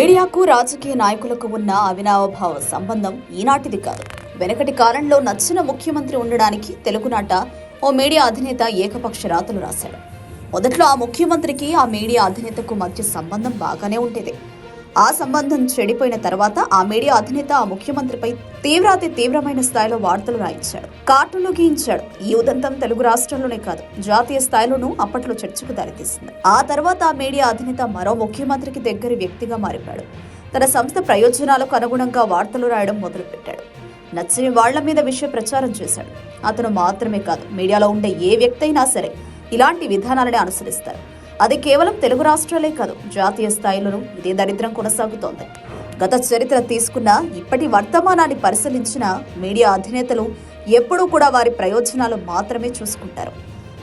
మీడియాకు రాజకీయ నాయకులకు ఉన్న అవినావభావ సంబంధం ఈనాటిది కాదు. వెనకటి కాలంలో నచ్చిన ముఖ్యమంత్రి ఉండడానికి తెలుగునాట ఓ మీడియా అధినేత ఏకపక్ష రాతలు రాశాడు. మొదట్లో ఆ ముఖ్యమంత్రికి ఆ మీడియా అధినేతకు మధ్య సంబంధం బాగానే ఉండేది. ఆ సంబంధం చెడిపోయిన తర్వాత ఆ మీడియా అధినేత ఆ ముఖ్యమంత్రిపై తీవ్రాతి తీవ్రమైన స్థాయిలో వార్తలు రాయించాడు. కార్టూన్లు గీయించాడు. ఈ ఉదంతం తెలుగు రాష్ట్రంలోనే కాదు జాతీయ స్థాయిలోనూ అప్పట్లో చర్చకు దారితీసింది. ఆ తర్వాత ఆ మీడియా అధినేత మరో ముఖ్యమంత్రికి దగ్గరి వ్యక్తిగా మారిపోయాడు. తన సంస్థ ప్రయోజనాలకు అనుగుణంగా వార్తలు రాయడం మొదలుపెట్టాడు. నచ్చని వాళ్ళ మీద విషయ ప్రచారం చేశాడు. అతను మాత్రమే కాదు మీడియాలో ఉండే ఏ వ్యక్తి అయినా సరే ఇలాంటి విధానాలనే అనుసరిస్తారు. అది కేవలం తెలుగు రాష్ట్రాలే కాదు జాతీయ స్థాయిలోనూ ఇదే దరిద్రం కొనసాగుతోంది. గత చరిత్ర తీసుకున్న ఇప్పటి వర్తమానాన్ని పరిశీలించిన మీడియా అధినేతలు ఎప్పుడూ కూడా వారి ప్రయోజనాలు మాత్రమే చూసుకుంటారు.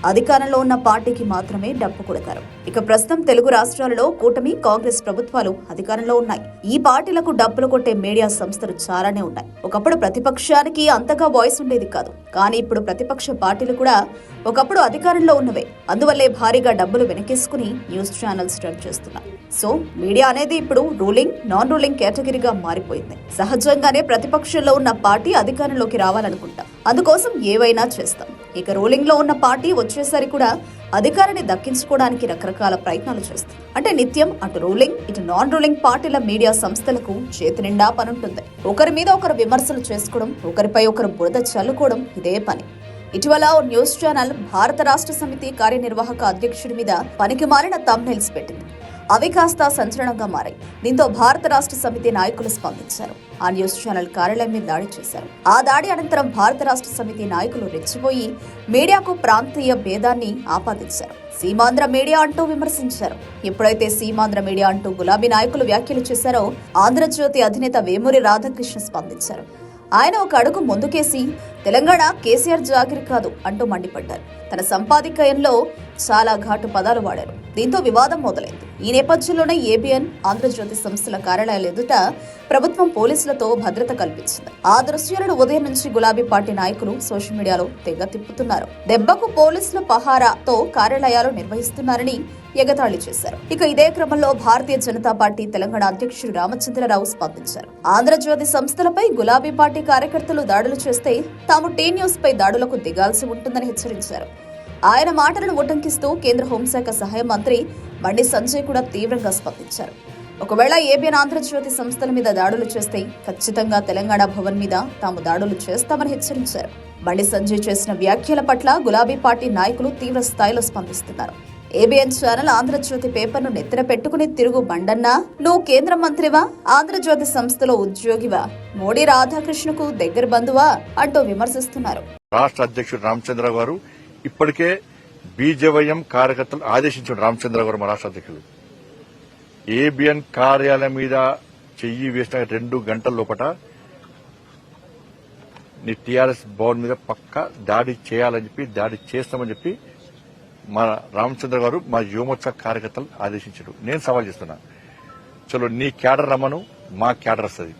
అధికారంలో ఉన్న పార్టీకి మాత్రమే డప్పు కొడతారు. ఇక ప్రస్తుతం తెలుగు రాష్ట్రాలలో కూటమి కాంగ్రెస్ ప్రభుత్వాలు అధికారంలో ఉన్నాయి. ఈ పార్టీలకు డబ్బులు కొట్టే మీడియా సంస్థలు చాలానే ఉన్నాయి. ఒకప్పుడు ప్రతిపక్షానికి అంతగా వాయిస్ ఉండేది కాదు. కానీ ఇప్పుడు ప్రతిపక్ష పార్టీలు కూడా ఒకప్పుడు అధికారంలో ఉన్నవే. అందువల్లే భారీగా డబ్బులు వెనకేసుకుని న్యూస్ ఛానల్స్ రన్ చేస్తున్నారు. సో మీడియా అనేది ఇప్పుడు రూలింగ్ నాన్ రూలింగ్ కేటగిరీగా మారిపోయింది. సహజంగానే ప్రతిపక్షంలో ఉన్న పార్టీ అధికారంలోకి రావాలనుకుంటాం. అందుకోసం ఏవైనా చేస్తాం. ఇక రూలింగ్లో ఉన్న పార్టీ వచ్చేసరి కూడా అధికారాన్ని దక్కించుకోవడానికి రకరకాల ప్రయత్నాలు చేస్తుంది. అంటే నిత్యం అటు రూలింగ్ ఇటు నాన్ రూలింగ్ పార్టీల మీడియా సంస్థలకు చేతి నిండా పనుంటుంది. ఒకరి మీద ఒకరు విమర్శలు చేసుకోవడం ఒకరిపై ఒకరు బురద చల్లుకోవడం ఇదే పని. ఇటీవల ఓ న్యూస్ ఛానల్ భారత రాష్ట్ర సమితి కార్యనిర్వాహక అధ్యక్షుడి మీద పనికి మారిన తమ్నైల్స్ పెట్టింది. అవి కాస్త సంచలనంగా మారాయి. దీంతో భారత రాష్ట్ర సమితి నాయకులు స్పందించారు. ఆ న్యూస్ ఛానల్ కార్యాలయం మీద దాడి చేశారు. ఆ దాడి అనంతరం భారత రాష్ట్ర సమితి నాయకులు రెచ్చిపోయి మీడియాకు ప్రాంతీయ భేదాన్ని ఆపాదించారు. సీమాంధ్ర మీడియా అంటూ విమర్శించారు. ఎప్పుడైతే సీమాంధ్ర మీడియా అంటూ గులాబీ నాయకులు వ్యాఖ్యలు చేశారో ఆంధ్రజ్యోతి అధినేత వేమూరి రాధాకృష్ణ స్పందించారు. ఆయన ఒక అడుగు ముందుకేసి తెలంగాణ కేసీఆర్ జాగిరి కాదు అంటూ మండిపడ్డారు. తన సంపాదికయంలో చాలా ఘాటు పదాలు వాడారు. దీంతో వివాదం మొదలైంది. ఈ నేపథ్యంలోనే ఏబిఎన్ ఆంధ్రజ్యోతి సంస్థల కార్యాలయాల ఎదుట ప్రభుత్వం పోలీసులతో భద్రత కల్పించింది. ఆ దృశ్యాలను ఉదయం నుంచి గులాబీ పార్టీ నాయకులు సోషల్ మీడియాలో తెగ తిప్పుతున్నారు. దెబ్బకు పోలీసుల పహారాతో కార్యాలయాలు నిర్వహిస్తున్నారని ఎగతాళి చేశారు. ఇక ఇదే క్రమంలో భారతీయ జనతా పార్టీ తెలంగాణ అధ్యక్షుడు రామచంద్రరావు స్పందించారు. ఆంధ్రజ్యోతి సంస్థలపై గులాబీ పార్టీ కార్యకర్తలు దాడులు చేస్తే తాము టీ న్యూస్ పై దాడులకు దిగాల్సి ఉంటుందని హెచ్చరించారు. ఆయన మాటలను ఉటంకిస్తూ కేంద్ర హోంశాఖ సహాయ మంత్రి బండి సంజయ్ కూడా తీవ్రంగా స్పందించారు. ఒకవేళ ఏబిఎన్ ఆంధ్రజ్యోతి సంస్థల మీద దాడులు చేస్తే ఖచ్చితంగా తెలంగాణ భవన్ మీద తాము దాడులు చేస్తామని హెచ్చరించారు. బండి సంజయ్ చేసిన వ్యాఖ్యల పట్ల గులాబీ పార్టీ నాయకులు తీవ్ర స్థాయిలో స్పందిస్తున్నారు. ఏబిఎన్ ఛానల్ ఆంధ్రజ్యోతి పేపర్ను నెత్తిన పెట్టుకుని తిరుగు బండన్నా? నువ్వు కేంద్ర మంత్రివా? ఆంధ్రజ్యోతి సంస్థలో ఉద్యోగివా? మోడీ రాధాకృష్ణకు దగ్గర బంధువా? అంటూ విమర్శిస్తున్నారు. రాష్ట్ర అధ్యక్షుడు రామచంద్ర గారు ఇప్పటికే బీజేవైఎం కార్యకర్తలు ఆదేశించారు రామచంద్ర గారు మా రాష్ట్ర అధ్యక్షుడు ఏబిఎన్ కార్యాలయం మీద చెయ్యి వేసిన రెండు గంటల లోపల నీ టీఆర్ఎస్ భవన్ మీద పక్క దాడి చేయాలని చెప్పి దాడి చేస్తామని చెప్పి మా రామచంద్ర గారు మా యువమోర్చ కార్యకర్తలు ఆదేశించారు. నేను సవాల్ చేస్తున్నా. చలో నీ క్యాడర్ రమ్మను మా క్యాడర్ వస్తుంది.